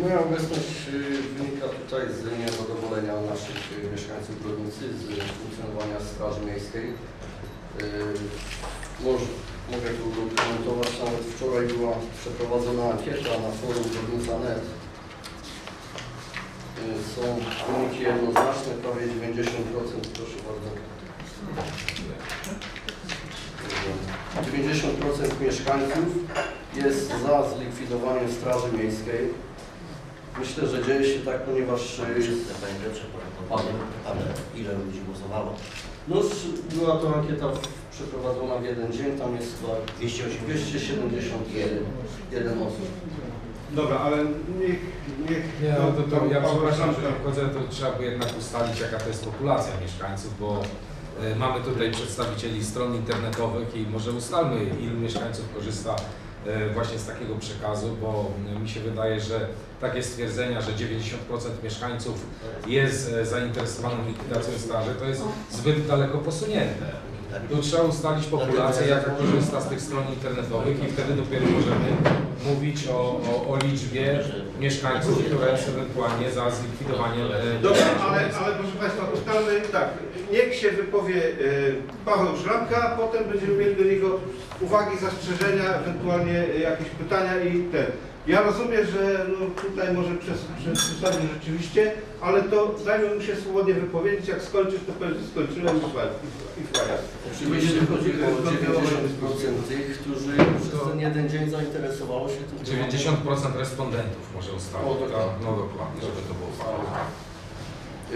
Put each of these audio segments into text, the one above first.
Moja obecność y, wynika tutaj z niezadowolenia naszych y, mieszkańców Brodnicy z funkcjonowania Straży Miejskiej. Y, Może, mogę tu komentować, nawet wczoraj była przeprowadzona ankieta na forum Brodnica.net. Są wyniki jednoznaczne, prawie 90%, proszę bardzo. Y, 90% mieszkańców jest za zlikwidowaniem Straży Miejskiej. Myślę, że dzieje się tak, ponieważ y, Będzie przeprowadzone, ale ile ludzi głosowało? no, była to ankieta przeprowadzona w jeden dzień, tam jest chyba 271 jeden osób. Dobra, ale niech... niech Nie, no to, to ja przepraszam, że tam wchodzę, to trzeba by jednak ustalić, jaka to jest populacja mieszkańców, bo e, mamy tutaj przedstawicieli stron internetowych i może ustalmy, ilu mieszkańców korzysta e, właśnie z takiego przekazu, bo mi się wydaje, że takie stwierdzenia, że 90% mieszkańców jest e, zainteresowanym likwidacją straży, to jest zbyt daleko posunięte. Tu trzeba ustalić populację, jaka korzysta z tych stron internetowych i wtedy dopiero możemy mówić o, o, o liczbie mieszkańców, które jest ewentualnie za zlikwidowaniem e, Dobra, ale, ale proszę Państwa, ustalmy tak, niech się wypowie e, Paweł Szramka, a potem będziemy mieli do niego uwagi, zastrzeżenia, ewentualnie jakieś pytania i ten. Ja rozumiem, że no, tutaj może przez, przesadzić rzeczywiście, ale to dajmy mu się swobodnie wypowiedzieć, jak skończysz, to powiedz, że skończyłem i fajnie. Oczywiście chodzi o 90% tych, którzy przez ten jeden dzień zainteresowało się tym tematem. 90% respondentów może ustalić. O, dokładnie. No dokładnie, żeby to było fajne.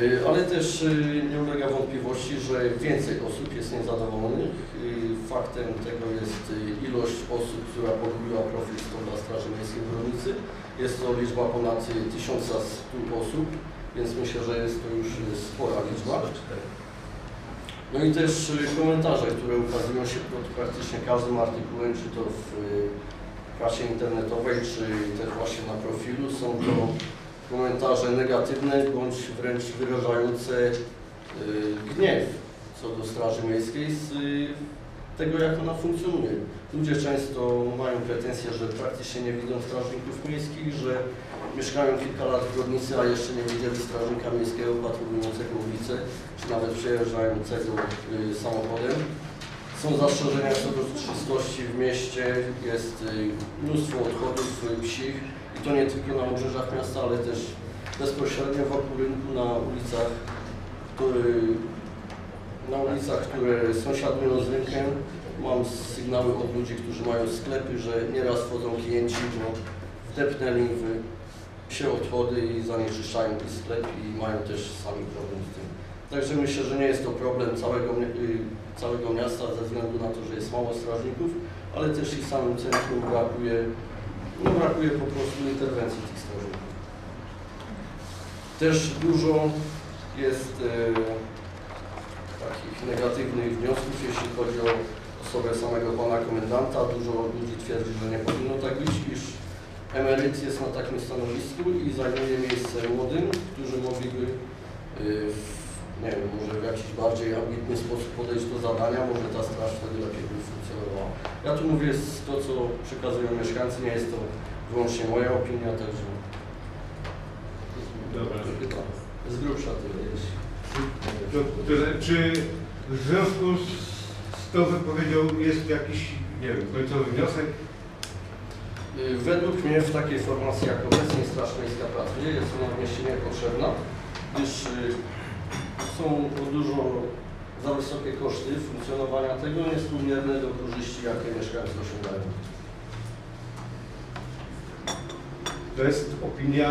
Y, Ale też y, nie ulega wątpliwości, że więcej osób jest niezadowolonych. Y, Faktem tego jest ilość osób, która polubiła profil Stąda Straży Miejskiej w Bronicy. Jest to liczba ponad y, 1100 osób, więc myślę, że jest to już spora liczba. No i też komentarze, które ukazują się pod praktycznie każdym artykułem, czy to w prasie internetowej, czy też właśnie na profilu. Są to komentarze negatywne, bądź wręcz wyrażające y, gniew co do Straży Miejskiej z y, tego, jak ona funkcjonuje. Ludzie często mają pretensje, że praktycznie nie widzą strażników miejskich, że mieszkają kilka lat w Grodnicy, a jeszcze nie widzieli strażnika miejskiego patrolującego ulicę, czy nawet przejeżdżającego y, samochodem. Są zastrzeżenia co do czystości w mieście, jest y, mnóstwo odchodów psich i to nie tylko na obrzeżach miasta, ale też bezpośrednio wokół rynku na ulicach, który, na ulicach, które sąsiadują z rynkiem. Mam sygnały od ludzi, którzy mają sklepy, że nieraz wchodzą klienci, bo wdepnęli w się odchody i zanieczyszczają ich sklep i mają też sami problem z tym. Także myślę, że nie jest to problem całego, y, całego miasta ze względu na to, że jest mało strażników, ale też i w samym centrum brakuje, no brakuje po prostu interwencji tych strażników. Też dużo jest e, takich negatywnych wniosków, jeśli chodzi o osobę samego pana komendanta. Dużo ludzi twierdzi, że nie powinno tak być, iż emeryt jest na takim stanowisku i zajmuje miejsce młodym, którzy mogliby e, nie wiem, może w jakiś bardziej ambitny sposób podejść do zadania, może ta straż wtedy lepiej by funkcjonowała. Ja tu mówię to, co przekazują mieszkańcy, nie jest to wyłącznie moja opinia, także Dobra. z grubsza tyle jest. To tyle. Czy w związku z, z tą wypowiedzią jest jakiś, nie wiem, końcowy wniosek? Y, Według mnie w takiej formacji, jak obecnie Straż Miejska pracuje, jest ona w mieście niepotrzebna, gdyż y, są dużo za wysokie koszty funkcjonowania tego, niespółmierne do korzyści, jakie mieszkańcy osiągają. To jest opinia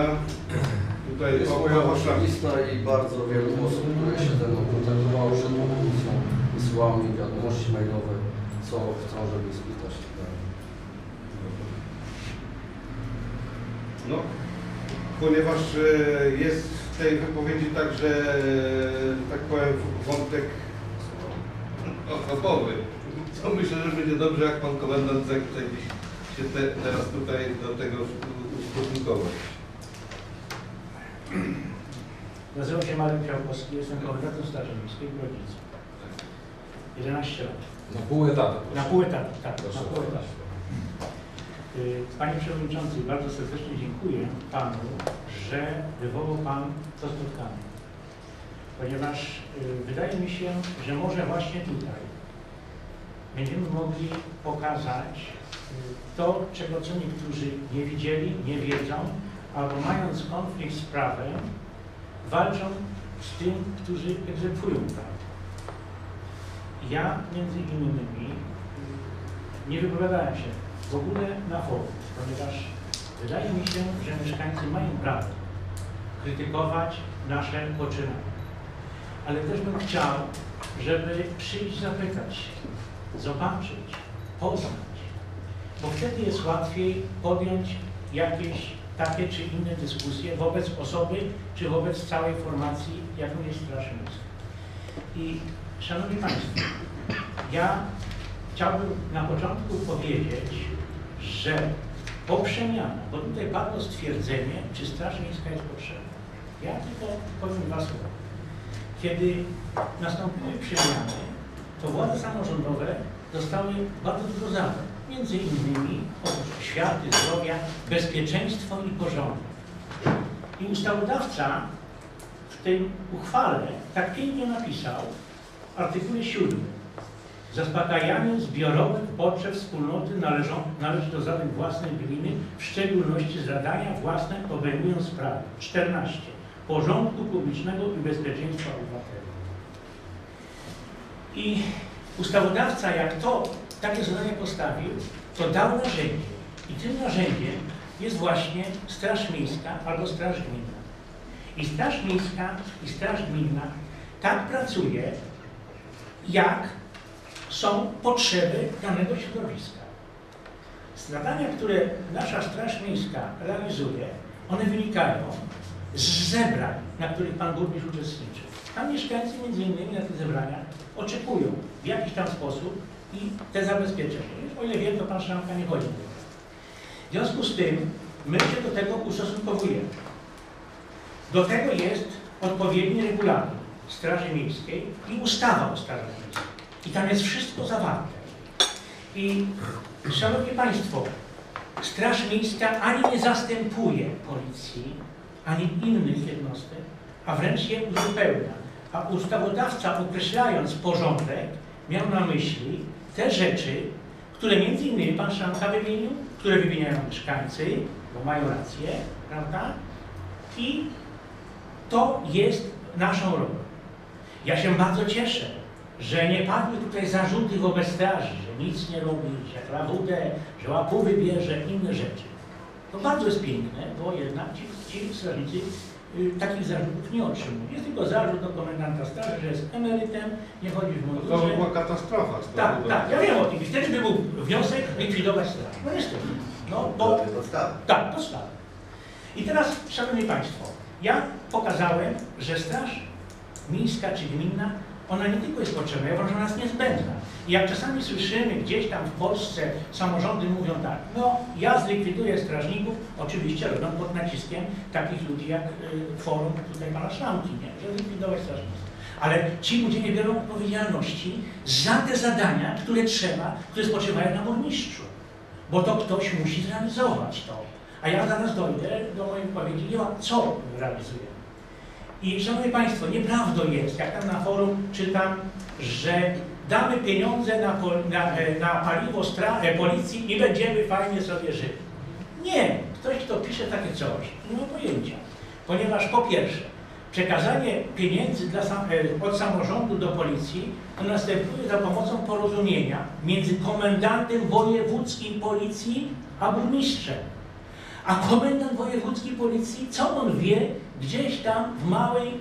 tutaj Jest moja osobista i bardzo wielu osób, które się ze mną kontaktowało przed komisją, wysyłało mi wiadomości mailowe, co chcą, żeby spytać. No, ponieważ e, jest tej wypowiedzi także, e, tak powiem, wątek osobowy, to myślę, że będzie dobrze, jak pan komendant zechce się te, teraz tutaj do tego ustosunkować. Nazywam się Marek Fiałkowski, jestem komendantem Straży Miejskiej w Grodzicy. 11 lat. Na pół etatu. Na pół etatu, tak, Proszę na pół etatu. Y, Panie Przewodniczący, bardzo serdecznie dziękuję Panu, że wywołał Pan to spotkanie. Ponieważ y, wydaje mi się, że może właśnie tutaj będziemy mogli pokazać y, to, czego co niektórzy nie widzieli, nie wiedzą, albo mając konflikt z prawem, walczą z tym, którzy egzekwują prawo. Ja między innymi nie wypowiadałem się w ogóle na forum, ponieważ wydaje mi się, że mieszkańcy mają prawo krytykować nasze poczynania. Ale też bym chciał, żeby przyjść zapytać się, zobaczyć, poznać, bo wtedy jest łatwiej podjąć jakieś takie czy inne dyskusje wobec osoby, czy wobec całej formacji, jaką jest Straż Miejska. I Szanowni Państwo, ja chciałbym na początku powiedzieć, że po przemianach, bo tutaj padło stwierdzenie, czy Straż Miejska jest potrzebna. Ja tylko powiem dwa słowa. Kiedy nastąpiły przemiany, to władze samorządowe dostały bardzo dużo zadań. Między innymi oprócz oświaty, zdrowia, bezpieczeństwo i porządek. I ustawodawca w tej uchwale tak pięknie napisał w artykule 7. Zaspokajanie zbiorowych potrzeb wspólnoty należą, należy do zadań własnych gminy, w szczególności zadania własne obejmują sprawy 14. Porządku publicznego i bezpieczeństwa obywateli. I ustawodawca, jak to takie zadanie postawił, to dał narzędzie. I tym narzędziem jest właśnie Straż Miejska albo Straż Gminna. I Straż Miejska i Straż Gminna tak pracuje, jak są potrzeby danego środowiska. Zadania, które nasza Straż Miejska realizuje, one wynikają z zebrań, na których Pan Burmistrz uczestniczy. Tam mieszkańcy między innymi na tych zebraniach oczekują w jakiś tam sposób i te zabezpieczenia. O ile wiem, to Pan Szramka nie chodzi. W związku z tym my się do tego ustosunkowujemy. Do tego jest odpowiedni regulamin Straży Miejskiej i ustawa o Straży Miejskiej. I tam jest wszystko zawarte. I Szanowni Państwo, Straż Miejska ani nie zastępuje policji, ani innych jednostek, a wręcz je uzupełnia. A ustawodawca określając porządek miał na myśli te rzeczy, które między innymi Pan Szanka wymienił, które wymieniają mieszkańcy, bo mają rację, prawda? I to jest naszą rolą. Ja się bardzo cieszę, że nie padły tutaj zarzuty wobec straży, że nic nie robi, że klawudę, że łapówy bierze, inne rzeczy. To bardzo jest piękne, bo jednak ci, ci strażnicy y, takich zarzutów nie otrzymują. Jest tylko zarzut do komendanta straży, że jest emerytem, nie chodzi w To by mundurze. była katastrofa. Tak, tak, ja wiem o tym. I wtedy by był wniosek likwidować straż. No niestety. No, bo tak, podstawa. I teraz, Szanowni Państwo, ja pokazałem, że Straż Miejska czy Gminna, ona nie tylko jest potrzebna, ja uważam, że ona jest niezbędna. I jak czasami słyszymy gdzieś tam w Polsce, samorządy mówią tak, no ja zlikwiduję strażników, oczywiście robią pod naciskiem takich ludzi jak y, forum tutaj pana nie? że zlikwidować strażników. Ale ci ludzie nie biorą odpowiedzialności za te zadania, które trzeba, które spoczywają na burmistrzu bo to ktoś musi zrealizować to. A ja zaraz dojdę do mojej wypowiedzi, nie ma co realizuje. I Szanowni Państwo, nieprawdą jest, jak tam na forum czytam, że damy pieniądze na, pol- na, e, na paliwo stra- e, policji i będziemy fajnie sobie żyli. Nie, ktoś kto pisze takie coś, nie ma pojęcia. Ponieważ po pierwsze, przekazanie pieniędzy dla e, od samorządu do policji to następuje za pomocą porozumienia między komendantem wojewódzkim policji a burmistrzem. A komendant wojewódzki policji, co on wie, gdzieś tam w małej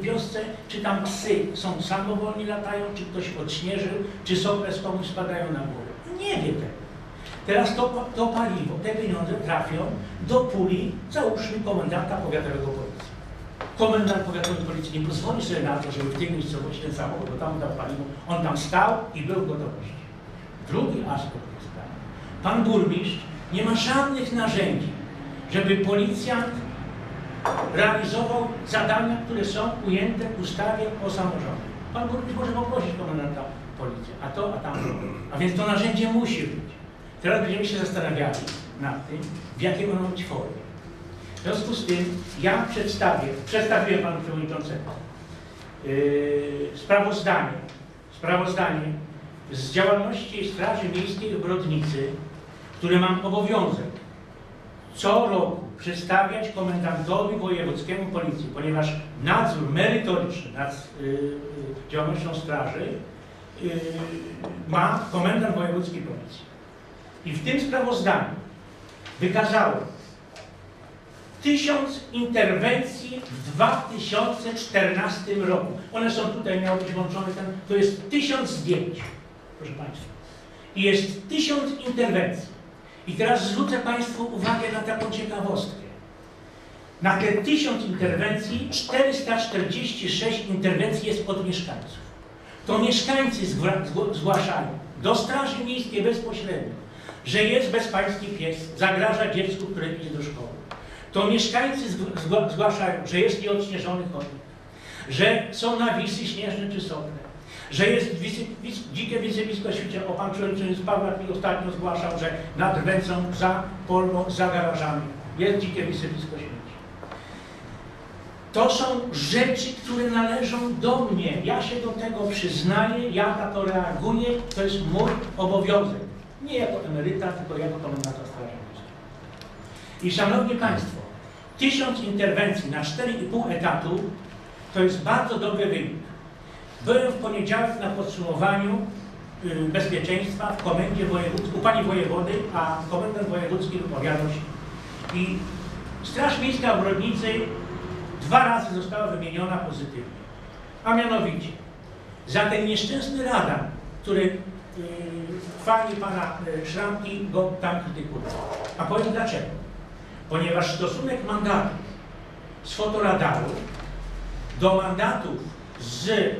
wiosce, czy tam psy są samowolnie latają, czy ktoś odśnieżył, czy sokres komuś spadają na głowę. Nie wie tego. Teraz to, to paliwo, te pieniądze trafią do puli, załóżmy, komendanta powiatowego policji. Komendant powiatowej policji nie pozwoli sobie na to, żeby w tej miejscowości ten samochód, bo tam dał paliwo, on tam stał i był gotowości. Drugi aspekt tej sprawy. Pan burmistrz nie ma żadnych narzędzi, żeby policjant realizował zadania, które są ujęte w ustawie o samorządzie. Pan burmistrz może poprosić komendanta policji, a to, a tam. A więc to narzędzie musi być. Teraz będziemy się zastanawiali, nad tym, w jakiej ma być formie. W związku z tym ja przedstawię, przedstawiłem panu przewodniczącemu yy, sprawozdanie, sprawozdanie z działalności Straży Miejskiej w Brodnicy, które mam obowiązek co roku przedstawiać komendantowi wojewódzkiemu policji, ponieważ nadzór merytoryczny nad y, y, działalnością straży y, ma komendant wojewódzki policji. I w tym sprawozdaniu wykazałem tysiąc interwencji w 2014 roku. One są tutaj, miały być włączone, ten, to jest tysiąc zdjęć, proszę Państwa. I jest tysiąc interwencji. I teraz zwrócę Państwu uwagę na taką ciekawostkę. Na te tysiąc interwencji 446 interwencji jest od mieszkańców. To mieszkańcy zgłaszają do Straży Miejskiej bezpośrednio, że jest bezpański pies, zagraża dziecku, które idzie do szkoły. To mieszkańcy zgł- zgła- zgłaszają, że jest nieodśnieżony chodnik, że są nawisy śnieżne czy sopne, że jest wisy, wis, dzikie wysypisko świcie. O pan przewodniczący Pawlak mi ostatnio zgłaszał, że nad Rwęcą, za Polną, za garażami jest dzikie wysypisko śmieci. To są rzeczy, które należą do mnie. Ja się do tego przyznaję, ja na to reaguję. To jest mój obowiązek. Nie jako emeryta, tylko jako komendanta Straży. I szanowni Państwo, tysiąc interwencji na 4,5 etatu to jest bardzo dobry wynik. Byłem w poniedziałek na podsumowaniu y, bezpieczeństwa w komendzie wojewódzkiej, u pani wojewody, a komendant wojewódzki wypowiadał się. I Straż Miejska w Brodnicy dwa razy została wymieniona pozytywnie. A mianowicie za ten nieszczęsny radar, który yy, pana y, Szramki go tam krytykują. A powiem dlaczego. Ponieważ stosunek mandatów z fotoradaru do mandatów z y,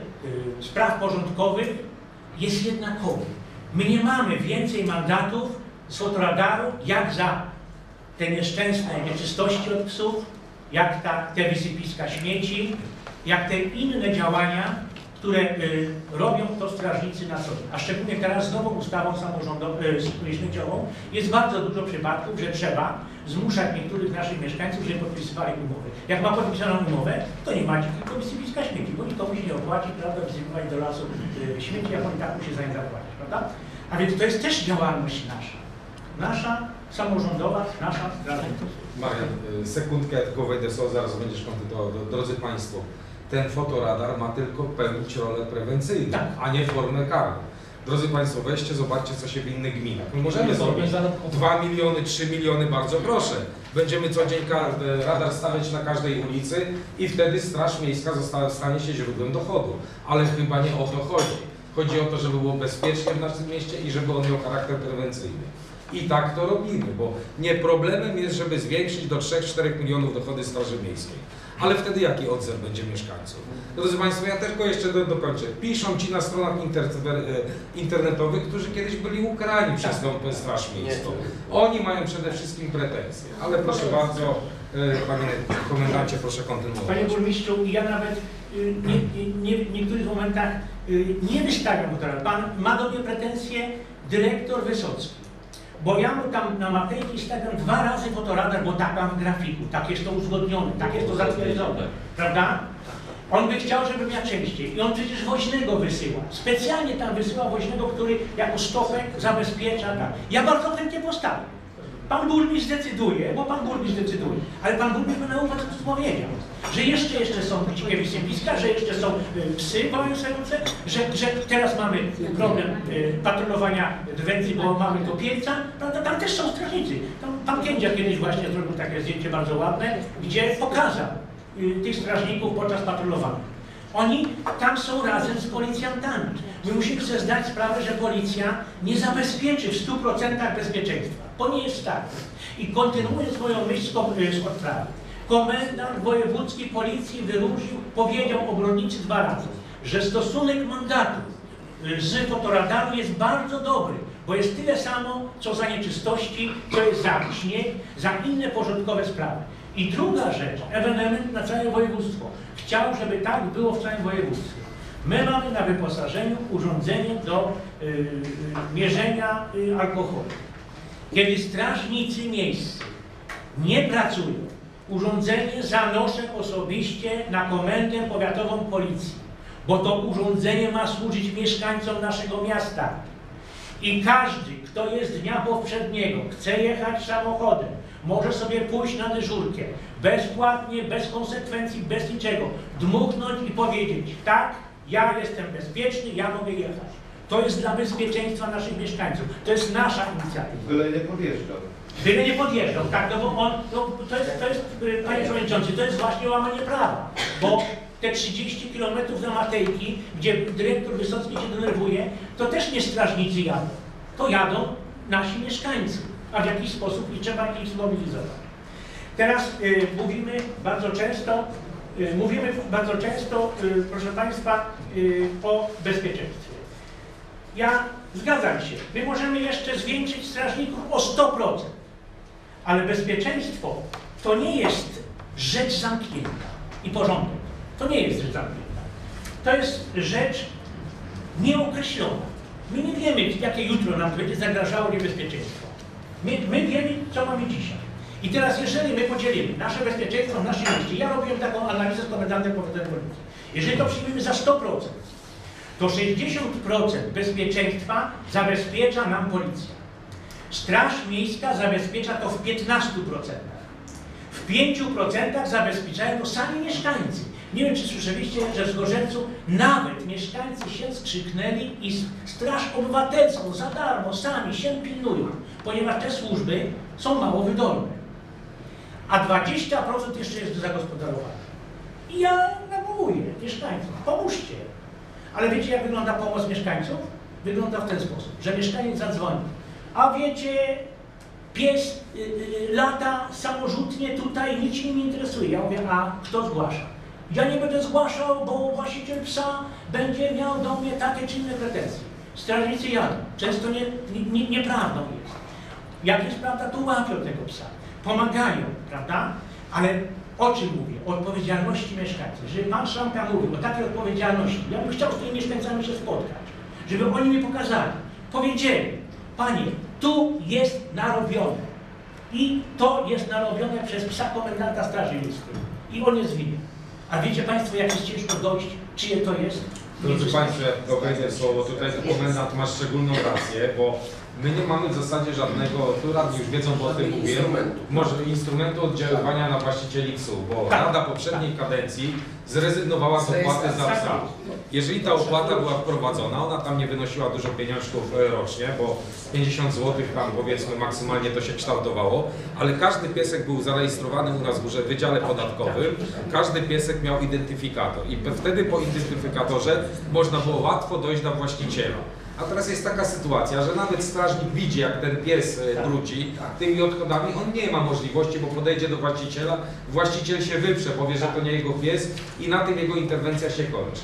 spraw porządkowych jest jednakowy. My nie mamy więcej mandatów z fotoradaru jak za te nieszczęsne nieczystości od psów, jak ta, te wysypiska śmieci, jak te inne działania, które y, robią to strażnicy na co dzień. A szczególnie teraz z nową ustawą samorządową, y, jest bardzo dużo przypadków, że trzeba zmuszać niektórych naszych mieszkańców, żeby podpisywali umowy. Jak ma podpisaną umowę, to nie macie tylko wysypiska śmieci, bo nikomu się nie opłaci, prawda, wysypywać do lasu y, śmieci, jak oni tak musi za nie zapłacić, prawda? A więc to jest też działalność nasza. Nasza samorządowa, nasza strażnicza. Marian, sekundkę, tylko wejdę słowo, zaraz będziesz kontynuował. Drodzy Państwo, ten fotoradar ma tylko pełnić rolę prewencyjną, Tak. a nie formę karną. Drodzy Państwo, weźcie, zobaczcie, co się w innych gminach. My możemy zrobić 2 miliony, 3 miliony, bardzo proszę. Będziemy co dzień e, radar stawiać na każdej ulicy i wtedy Straż Miejska stanie się źródłem dochodu. Ale chyba nie o to chodzi. Chodzi o to, żeby było bezpiecznie w naszym mieście i żeby on miał charakter prewencyjny. I tak to robimy, bo nie problemem jest, żeby zwiększyć do 3-4 milionów dochody Straży Miejskiej. Ale wtedy jaki odzew będzie mieszkańców? Drodzy Państwo, ja tylko jeszcze do, dokończę. Piszą ci na stronach inter, e, internetowych, którzy kiedyś byli ukarani przez tą Straż Miejską. Oni mają przede wszystkim pretensje. Ale proszę bardzo, e, Panie Komendancie, proszę kontynuować. Panie Burmistrzu, ja nawet y, nie, nie, nie, w niektórych momentach y, nie wystawiam fotoradar. Pan ma do mnie pretensje dyrektor Wysocki. Bo ja mu tam na matejki stawiam dwa razy fotoradar, bo tak mam w grafiku, tak jest to uzgodnione, tak jest to zatwierdzone, prawda? On by chciał, żebym ja częściej. I on przecież woźnego wysyła. Specjalnie tam wysyła woźnego, który jako stopek zabezpiecza. Tak. Ja bardzo chętnie postawię. Pan burmistrz zdecyduje, bo pan burmistrz decyduje. Ale pan burmistrz by na uwagę powiedział, że jeszcze, jeszcze są dzikie wysypiska, że jeszcze są y, psy wałęsające, że, że teraz mamy problem y, patrolowania Drwęcy, bo mamy to Pielca, prawda? Tam też są strażnicy. Tam pan Kędzia kiedyś właśnie zrobił takie zdjęcie bardzo ładne, gdzie pokazał y, tych strażników podczas patrolowania. Oni tam są razem z policjantami. My musimy sobie zdać sprawę, że policja nie zabezpieczy w 100% bezpieczeństwa, bo nie jest tak. I kontynuuję swoją myśl kom- z odprawy. Komendant wojewódzki policji wyróżnił, powiedział obronnicy dwa razy, że stosunek mandatów y, z fotoradaru jest bardzo dobry, bo jest tyle samo, co za nieczystości, co jest za za inne porządkowe sprawy. I druga rzecz, ewenement na całe województwo. Chciał, żeby tak było w całym województwie. My mamy na wyposażeniu urządzenie do y, y, mierzenia y, alkoholu. Kiedy strażnicy miejscy nie pracują, urządzenie zanoszę osobiście na komendę powiatową policji, bo to urządzenie ma służyć mieszkańcom naszego miasta. I każdy, kto jest dnia poprzedniego, chce jechać samochodem, może sobie pójść na dyżurkę, bezpłatnie, bez konsekwencji, bez niczego, dmuchnąć i powiedzieć, tak, ja jestem bezpieczny, ja mogę jechać. To jest dla bezpieczeństwa naszych mieszkańców. To jest nasza inicjatywa. Byle nie podjeżdżał. Byle nie podjeżdżał, tak, no bo on, no, to jest, to jest, y, panie przewodniczący, to jest właśnie łamanie prawa, bo te 30 km na Matejki, gdzie dyrektor Wysocki się denerwuje, to też nie strażnicy jadą, to jadą nasi mieszkańcy, a w jakiś sposób i trzeba ich zmobilizować. Teraz y, mówimy bardzo często, y, mówimy bardzo często, y, proszę Państwa, y, o bezpieczeństwie. Ja zgadzam się, my możemy jeszcze zwiększyć strażników o 100%, ale bezpieczeństwo to nie jest rzecz zamknięta i porządek. To nie jest rzecz zamknięta. To jest rzecz nieokreślona. My nie wiemy, jakie jutro nam będzie zagrażało niebezpieczeństwo. My, my wiemy, co mamy dzisiaj. I teraz, jeżeli my podzielimy nasze bezpieczeństwo w naszej mieście, ja robiłem taką analizę z komendantem policji. Jeżeli to przyjmiemy za 100%, to 60% bezpieczeństwa zabezpiecza nam policja. Straż Miejska zabezpiecza to w 15%. W 5% zabezpieczają to sami mieszkańcy. Nie wiem, czy słyszeliście, że w Zgorzelcu nawet mieszkańcy się skrzyknęli i Straż Obywatelską za darmo sami się pilnują, ponieważ te służby są mało wydolne. A 20% jeszcze jest do zagospodarowania. I ja nawołuję mieszkańców, pomóżcie. Ale wiecie, jak wygląda pomoc mieszkańców? Wygląda w ten sposób, że mieszkaniec zadzwoni. A wiecie, pies y, y, lata samorzutnie tutaj, nic się nie interesuje. Ja mówię, a kto zgłasza? Ja nie będę zgłaszał, bo właściciel psa będzie miał do mnie takie czy inne pretensje. Strażnicy jadą. Często nie, nie, nieprawdą jest. Jak jest prawda, to łapią tego psa. Pomagają, prawda? Ale o czym mówię? O odpowiedzialności mieszkańców. Żeby pan Szamka mówił o takiej odpowiedzialności, ja bym chciał z tymi mieszkańcami się spotkać. Żeby oni mi pokazali, powiedzieli, panie, tu jest narobione. I to jest narobione przez psa komendanta Straży Miejskiej. I on jest winien. A wiecie Państwo, jak jest ciężko dojść, czyje to jest? Drodzy Państwo, ja wejdę słowo, tutaj komendant ma szczególną rację, bo my nie mamy w zasadzie żadnego, tu radni już wiedzą, bo o tym mówię, Instrumentu. może instrumentu oddziaływania na właścicieli psów, bo Tak. Rada poprzedniej kadencji zrezygnowała z opłaty za psa. Jeżeli ta opłata była wprowadzona, ona tam nie wynosiła dużo pieniążków e, rocznie, bo 50 zł tam powiedzmy maksymalnie to się kształtowało, ale każdy piesek był zarejestrowany u nas w Urze- Wydziale Podatkowym, każdy piesek miał identyfikator i wtedy po identyfikatorze można było łatwo dojść do właściciela. A teraz jest taka sytuacja, że nawet strażnik widzi, jak ten pies e, brudzi tymi odchodami, on nie ma możliwości, bo podejdzie do właściciela, właściciel się wyprze, powie, że to nie jego pies i na tym jego interwencja się kończy.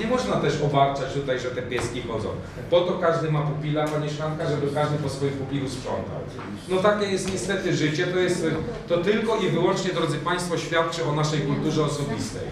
Nie można też obarczać tutaj, że te pieski chodzą. Po to każdy ma pupila, panie Szranka, żeby każdy po swoim pupilu sprzątał. No takie jest niestety życie, to jest, to tylko i wyłącznie, drodzy Państwo, świadczy o naszej kulturze osobistej.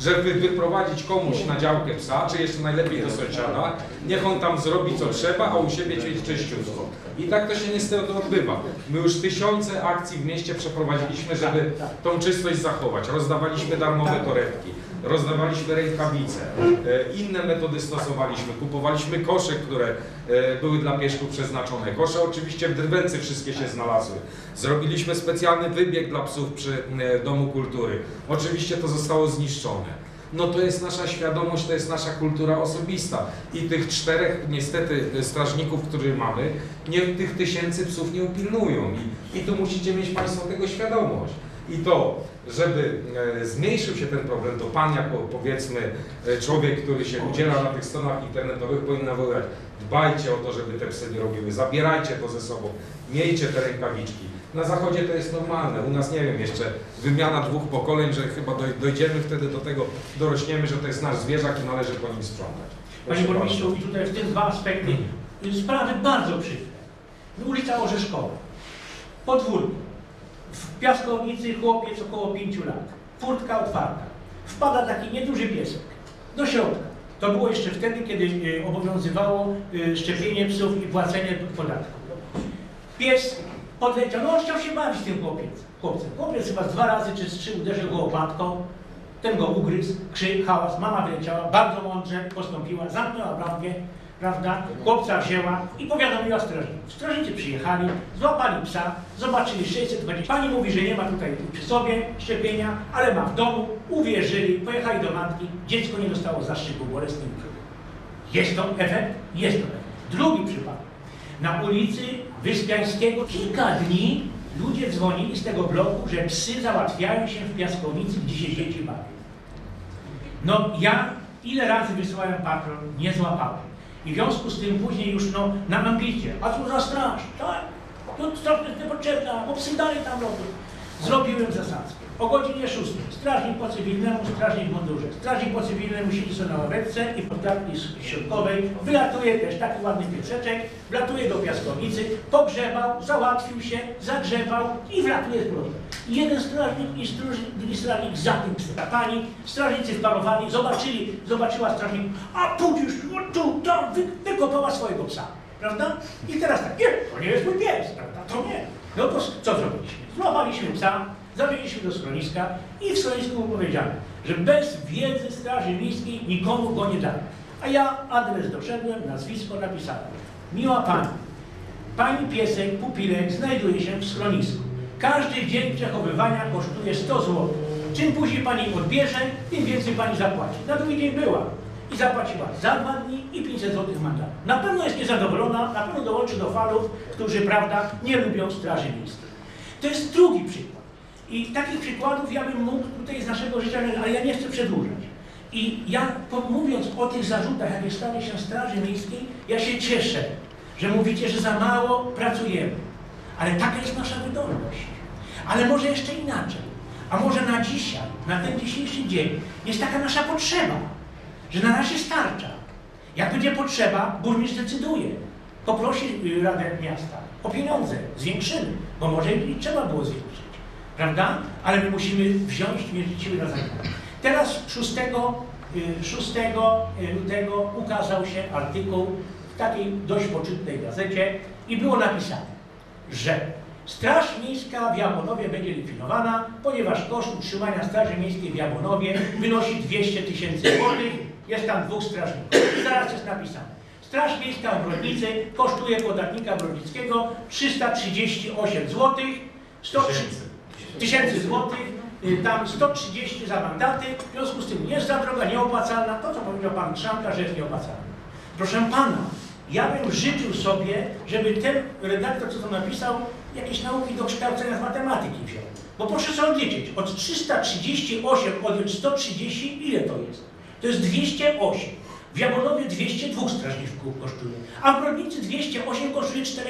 Żeby wyprowadzić komuś na działkę psa, czy jeszcze najlepiej do sąsiada, niech on tam zrobi co trzeba, a u siebie mieć czyściutko. I tak to się niestety odbywa. My już tysiące akcji w mieście przeprowadziliśmy, żeby tą czystość zachować. Rozdawaliśmy darmowe torebki, rozdawaliśmy rękawice, e, inne metody stosowaliśmy, kupowaliśmy kosze, które e, były dla pieszków przeznaczone. Kosze oczywiście w Drwęcy wszystkie się znalazły. Zrobiliśmy specjalny wybieg dla psów przy e, Domu Kultury. Oczywiście to zostało zniszczone. No to jest nasza świadomość, to jest nasza kultura osobista. I tych czterech niestety strażników, których mamy, nie tych tysięcy psów nie upilnują. I, I tu musicie mieć Państwo tego świadomość. I to, żeby e, zmniejszył się ten problem, to Pan jako powiedzmy e, człowiek, który się udziela na tych stronach internetowych powinien nawoływać. Dbajcie o to, żeby te psy nie robiły, zabierajcie to ze sobą, miejcie te rękawiczki. Na zachodzie to jest normalne, u nas nie wiem, jeszcze wymiana dwóch pokoleń, że chyba doj- dojdziemy wtedy do tego, dorośniemy, że to jest nasz zwierzak i należy po nim sprzątać. Panie burmistrzu, i tutaj w te dwa aspekty sprawy bardzo przykre. Ulica Orzeszkowa, podwórko, w piaskownicy chłopiec około 5 lat, furtka otwarta, wpada taki nieduży piesek do środka. To było jeszcze wtedy, kiedy y, obowiązywało y, szczepienie psów i płacenie podatku. Pies podleciał, no chciał się bawić tym chłopiec, chłopcem. Chłopiec chyba dwa razy czy z trzy uderzył go łopatką, ten go ugryzł, krzyk, hałas, mama wyleciała, bardzo mądrze postąpiła, zamknęła bramkę, prawda, chłopca wzięła i powiadomiła strażników. Strażnicy przyjechali, złapali psa, zobaczyli 620. Pani mówi, że nie ma tutaj przy sobie szczepienia, ale ma w domu, uwierzyli, pojechali do matki, dziecko nie dostało zastrzyku bolesnym. Jest to efekt? Jest to efekt. Drugi przypadek. Na ulicy Wyspiańskiego kilka dni ludzie dzwonili z tego bloku, że psy załatwiają się w piaskownicy, gdzie się dzieci bawią. No ja ile razy wysyłałem patrol, nie złapałem. I w związku z tym później już no, na ambicie, a co za straż, tak? To straż jest niepotrzebna, bo psy dalej tam robią. Zrobiłem zasadzkę. O godzinie 6 strażnik po cywilnemu, strażnik w mundurze. Strażnik po cywilnemu siedzi sobie na ławeczce i pod klatki środkowej wylatuje też taki ładny pieseczek, wlatuje do piaskownicy, pogrzebał, załatwił się, zagrzewał i wlatuje z powrotem. Jeden strażnik i drugi strażnik za tym pani, strażnicy wparowali, zobaczyli, zobaczyła strażnik, a pójdziesz tu, tam, wy, wykopała swojego psa. Prawda? I teraz tak, nie, to nie jest mój pies, prawda? To nie. No to co zrobiliśmy? Złapaliśmy psa, zawieźliśmy do schroniska i w schronisku mu powiedziano, że bez wiedzy Straży Miejskiej nikomu go nie damy. A ja adres doszedłem, nazwisko napisałem. Miła Pani, Pani piesek, pupilek znajduje się w schronisku. Każdy dzień przechowywania kosztuje 100 zł. Czym później Pani odbierze, tym więcej Pani zapłaci. Na drugi dzień była i zapłaciła za dwa dni i 500 zł mandatu. Na pewno jest niezadowolona, na pewno dołączy do falów, którzy, prawda, nie lubią Straży Miejskiej. To jest drugi przykład. I takich przykładów ja bym mógł tutaj z naszego życia, ale ja nie chcę przedłużać. I ja mówiąc o tych zarzutach, jakie stały się Straży Miejskiej, ja się cieszę, że mówicie, że za mało pracujemy. Ale taka jest nasza wydolność. Ale może jeszcze inaczej. A może na dzisiaj, na ten dzisiejszy dzień jest taka nasza potrzeba, że na razie starcza. Jak będzie potrzeba, burmistrz zdecyduje. Poprosi y, Radę Miasta o pieniądze, zwiększymy, bo może i trzeba było zwiększyć. Prawda? Ale my musimy wziąć mieć siły na zajęcie. Teraz 6, y, 6 lutego ukazał się artykuł w takiej dość poczytnej gazecie i było napisane, że Straż Miejska w Jamonowie będzie likwidowana, ponieważ koszt utrzymania Straży Miejskiej w Jamonowie wynosi 200 tysięcy złotych. Jest tam dwóch strażników. I zaraz jest napisane. Straż Miejska w Brodnicy kosztuje podatnika brodnickiego 338 złotych, 103 tysięcy złotych, y, tam 130 za mandaty, w związku z tym jest za droga, nieopłacalna, to co powiedział pan Trzanka, że jest nieopłacalna. Proszę pana, ja bym życzył sobie, żeby ten redaktor, co to napisał, jakieś nauki do kształcenia z matematyki wziął. Bo proszę sobie odliczyć, od 338 odjąć 130, ile to jest? To jest 208. W Jamonowie 202 strażników kosztuje, a w Brodnicy 208 kosztuje 4,5.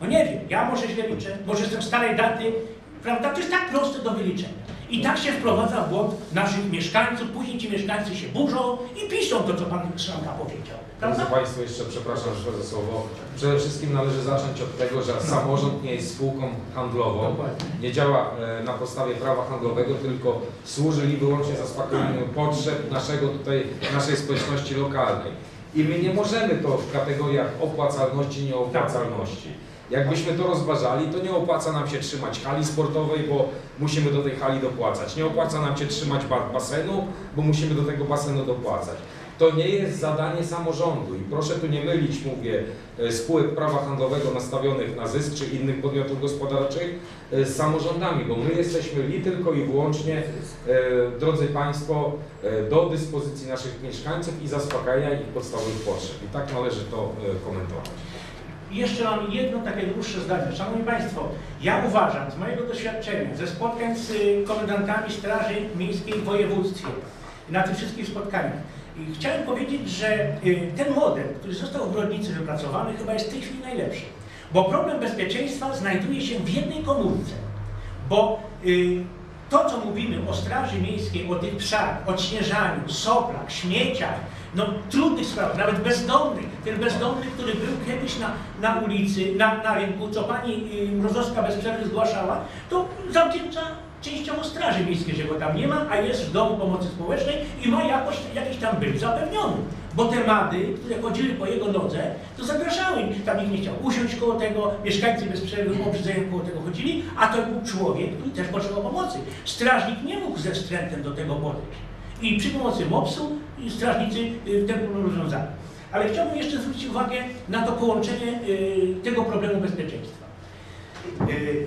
No nie wiem, ja może źle liczę, może jestem starej daty, prawda? To jest tak proste do wyliczenia. I tak się wprowadza w błąd naszych mieszkańców, później ci mieszkańcy się burzą i piszą to, co pan Szranka powiedział. Prawda? Państwo, jeszcze przepraszam że wchodzę słowo. Przede wszystkim należy zacząć od tego, że samorząd nie jest spółką handlową. Nie działa e, na podstawie prawa handlowego, tylko służy i wyłącznie zaspokojeniu potrzeb naszego tutaj, naszej społeczności lokalnej. I my nie możemy to w kategoriach opłacalności, nieopłacalności. Jakbyśmy to rozważali, to nie opłaca nam się trzymać hali sportowej, bo musimy do tej hali dopłacać. Nie opłaca nam się trzymać ba- basenu, bo musimy do tego basenu dopłacać. To nie jest zadanie samorządu i proszę tu nie mylić, mówię, e, spółek prawa handlowego nastawionych na zysk czy innych podmiotów gospodarczych e, z samorządami, bo my jesteśmy li tylko i wyłącznie, e, drodzy Państwo, do dyspozycji naszych mieszkańców i zaspokajania ich podstawowych potrzeb. I tak należy to komentować. I Jeszcze mam jedno takie dłuższe zdanie. Szanowni Państwo, ja uważam z mojego doświadczenia, ze spotkań z y, komendantami Straży Miejskiej w województwie, na tych wszystkich spotkaniach, chciałem powiedzieć, że y, ten model, który został w Brodnicy wypracowany, chyba jest w tej chwili najlepszy. Bo problem bezpieczeństwa znajduje się w jednej komórce. Bo y, to, co mówimy o Straży Miejskiej, o tych psach, odśnieżaniu, soplach, śmieciach, no trudnych sprawach, nawet bezdomnych, ten bezdomny, który był kiedyś na, na ulicy, na, na rynku, co pani y, Mrozowska bez przerwy zgłaszała, to zawdzięcza częściowo Straży Miejskiej, że go tam nie ma, a jest w Domu Pomocy Społecznej i ma jakoś, jakiś tam być zapewniony. Bo te mady, które chodziły po jego nodze, to zapraszały. Tam nikt nie chciał usiąść koło tego, mieszkańcy bez przerwy obrzydzeniem koło tego chodzili, a to był człowiek, który też potrzebował pomocy. Strażnik nie mógł ze wstrętem do tego podejść. I przy pomocy MOPS-u strażnicy y, ten problem rozwiązali. Ale chciałbym jeszcze zwrócić uwagę na to połączenie y, tego problemu bezpieczeństwa. Y,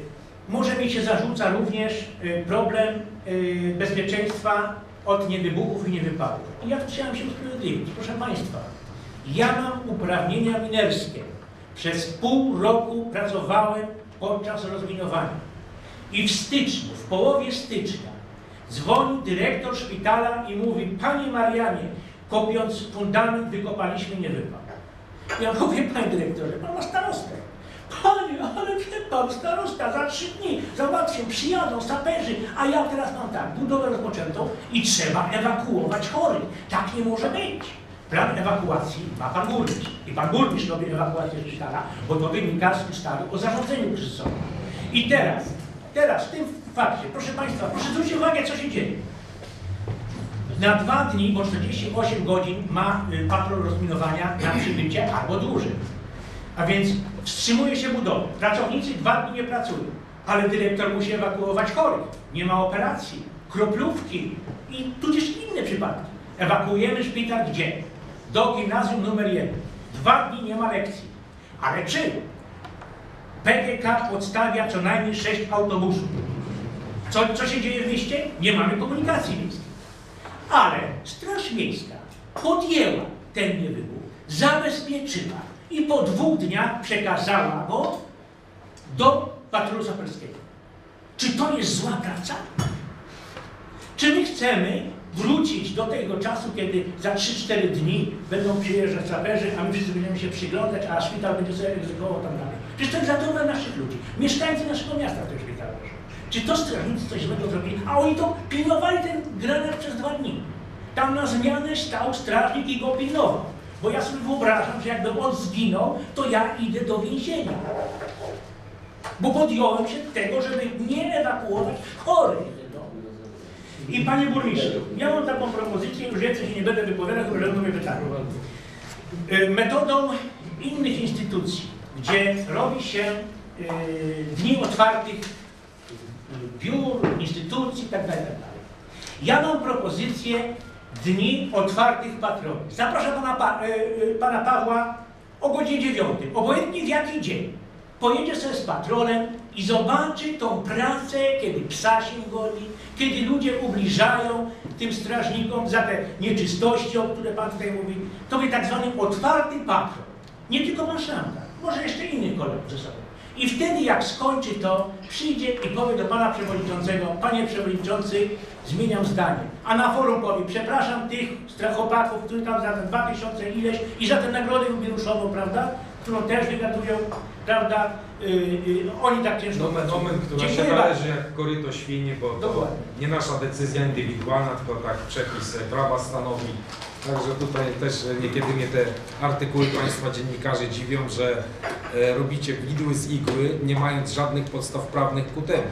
Może mi się zarzuca również problem bezpieczeństwa od niewybuchów i niewypadków. Ja chciałem się usprawiedliwić. Proszę Państwa, ja mam uprawnienia minerskie. Przez pół roku pracowałem podczas rozminowania. I w styczniu, w połowie stycznia, dzwoni dyrektor szpitala i mówi, Panie Marianie, kopiąc fundament wykopaliśmy niewypad. Ja mówię, Panie dyrektorze, Pan ma starostę. Panie, ale wie Pan, starosta za trzy dni załatwią, przyjadą saperzy, a ja teraz mam tak, budowę rozpoczętą i trzeba ewakuować chorych. Tak nie może być. Plan ewakuacji ma Pan burmistrz. I Pan burmistrz robi ewakuację szpitala, bo to wynika z ustawy o zarządzeniu kryzysowym. I teraz, teraz w tym fakcie, proszę Państwa, proszę zwrócić uwagę, co się dzieje. Na dwa dni, bo 48 godzin ma y, patrol rozminowania na przybycie albo dłużej. A więc wstrzymuje się budowa. Pracownicy dwa dni nie pracują, ale dyrektor musi ewakuować chorych. Nie ma operacji, kroplówki i tudzież inne przypadki. Ewakuujemy szpital gdzie? Do gimnazjum numer jeden. Dwa dni nie ma lekcji. Ale czy PGK podstawia co najmniej sześć autobusów? Co, co się dzieje w mieście? Nie mamy komunikacji miejskiej. Ale Straż Miejska podjęła ten niewybuch, zabezpieczyła i po dwóch dniach przekazała go do patrolu saperskiego. Czy to jest zła praca? Czy my chcemy wrócić do tego czasu, kiedy za 3-4 dni będą przyjeżdżać saperzy, a my wszyscy będziemy się przyglądać, a szpital będzie sobie egzekwował tam dalej? Przecież to jest za naszych ludzi. Mieszkańcy naszego miasta leżą. Czy to strażnicy coś złego zrobili? A oni to pilnowali ten granat przez dwa dni. Tam na zmianę stał strażnik i go pilnował. Bo ja sobie wyobrażam, że jakby on zginął, to ja idę do więzienia. Bo podjąłem się tego, żeby nie ewakuować chorych. I panie burmistrzu, miałem taką propozycję, już więcej się nie będę wypowiadał, tylko że mnie pytanie. Y, Metodą innych instytucji, gdzie robi się y, dni otwartych biur, instytucji itd. itd. Ja mam propozycję dni otwartych patroli. Zapraszam pana, pa, y, y, pana Pawła o godzinie 9, obojętnie w jaki dzień. Pojedzie sobie z patrolem i zobaczy tą pracę, kiedy psa się goni, kiedy ludzie ubliżają tym strażnikom za te nieczystości, o które pan tutaj mówi. To będzie tak zwany otwarty patrol. Nie tylko pan Szamka, może jeszcze innych kolegów ze sobą. I wtedy jak skończy to, przyjdzie i powie do pana przewodniczącego, panie przewodniczący, zmieniam zdanie. A na forum powie, przepraszam tych strachopaków, którzy tam za te 2000 ileś i za tę nagrodę jubileuszową, prawda, którą też wygatują, prawda, yy, yy, oni tak ciężko Nomen, nomen, która się należy jak koryto świni, bo to Dokładnie. nie nasza decyzja indywidualna, tylko tak przepis prawa stanowi. Także tutaj też niekiedy mnie te artykuły Państwa dziennikarze dziwią, że e, robicie widły z igły, nie mając żadnych podstaw prawnych ku temu.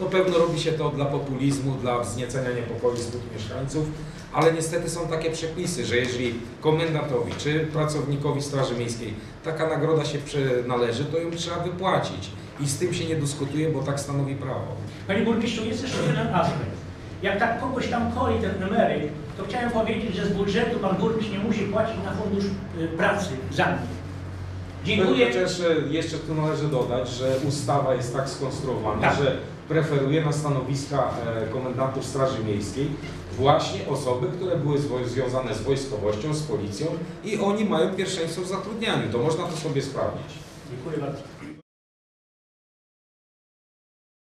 No pewno robi się to dla populizmu, dla wzniecenia niepokoju wśród mieszkańców, ale niestety są takie przepisy, że jeżeli komendantowi czy pracownikowi Straży Miejskiej taka nagroda się należy, to ją trzeba wypłacić. I z tym się nie dyskutuje, bo tak stanowi prawo. Panie burmistrzu, jest jeszcze jeden aspekt. Jak tak kogoś tam koi ten numeryk, to chciałem powiedzieć, że z budżetu pan burmistrz nie musi płacić na fundusz y, pracy za mnie. Dziękuję. Chociaż e, jeszcze tu należy dodać, że ustawa jest tak skonstruowana, Tak. że preferuje na stanowiska e, komendantów Straży Miejskiej właśnie osoby, które były związane z wojskowością, z policją i oni mają pierwszeństwo w zatrudnianiu. To można to sobie sprawdzić. Dziękuję bardzo.